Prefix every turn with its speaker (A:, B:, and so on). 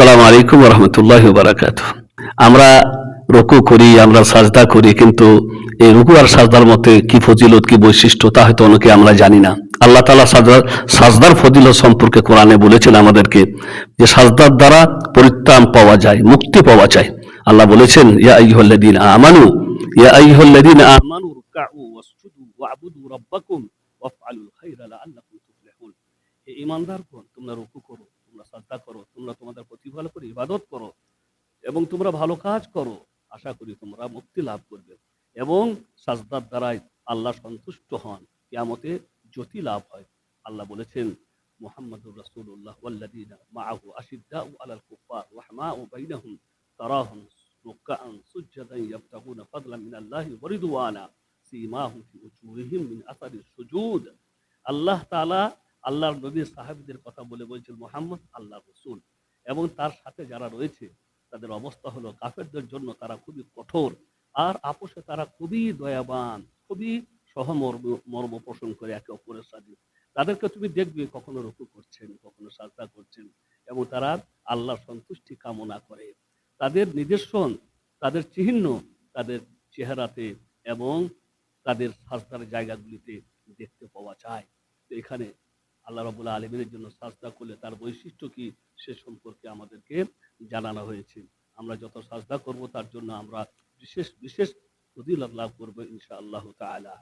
A: আসসালামু আলাইকুম রহমতুল্লাহ বারাকাত আমরা রুকু করি, আমরা সাজদা করি, কিন্তু এই রুকু আর সাজদার মধ্যে কি ফজিলত, কি বৈশিষ্ট্য, তা হয়তো অনেকে আমরা জানি না। আল্লাহ তালা সাজদার সাজদার ফজিলত সম্পর্কে কোরআনে বলেছেন আমাদেরকে যে সাজদার দ্বারা পরিত্রাণ পাওয়া যায়, মুক্তি পাওয়া যায়। আল্লাহ বলেছেন, ইয়া আইয়ুহাল্লাযীনা আমানু, ইয়া আইয়ুহাল্লাযীনা আমানু রুকউ ওয়াসজুদু ওয়া'বুদু রাব্বাকুম ওয়াফআলুল খায়রা লাআল্লাকুম তুফলিহুন। হে ঈমানদারগণ, তোমরা রুকু করো। সাজদা করো, তোমরা তোমাদের প্রতিফল করে ইবাদত করো এবং তোমরা ভালো কাজ করো। আশা করি তোমরা মুক্তি লাভ করবে এবং সাজদার দ্বারাই আল্লাহ সন্তুষ্ট হন। কিয়ামতে জ্যোতি লাভ হয়। আল্লাহ বলেছেন, মুহাম্মদুর রাসূলুল্লাহ ওয়াল্লাযীনা মাআহু আশিদ্দাউ আলাল কুফার রাহমাউ বাইনাহুম তারাহুম রুকআন সুজদান ইয়াবতাগুনা ফাদলান মিনাল্লাহি ওয়া রিদওয়ানা সীমাহুম ফি উজুহিহিম মিন আসারিস সুজুদ। আল্লাহ তাআলা আল্লাহর নবীর সাহাবীদের কথা বলে বলছেন মোহাম্মদ আল্লাহ রসুল। এবং তার সাথে যারা রয়েছে, তাদের অবস্থা হলো কাফেরদের জন্য তারা খুবই কঠোর আর আপোষে তারা খুবই দয়াবান, খুবই সহমর্ম, মর্ম পোষণ করে একে অপরের সাথে। তাদেরকে তুমি দেখবে কখনো রুকু করছেন, কখনো সাজদা করছেন এবং তারা আল্লাহর সন্তুষ্টি কামনা করে। তাদের নিদর্শন, তাদের চিহ্ন তাদের চেহারাতে এবং তাদের সাজদার জায়গাগুলিতে দেখতে পাওয়া যায়। তো এখানে আল্লাহ রবুল্লা আলমীর জন্য সাজদা করলে তার বৈশিষ্ট্য কি সে সম্পর্কে আমাদেরকে জানানো হয়েছে। আমরা যত সাজদা করব তার জন্য আমরা বিশেষ বিশেষ ফজিলত লাভ করব ইনশা আল্লাহ তাআলা।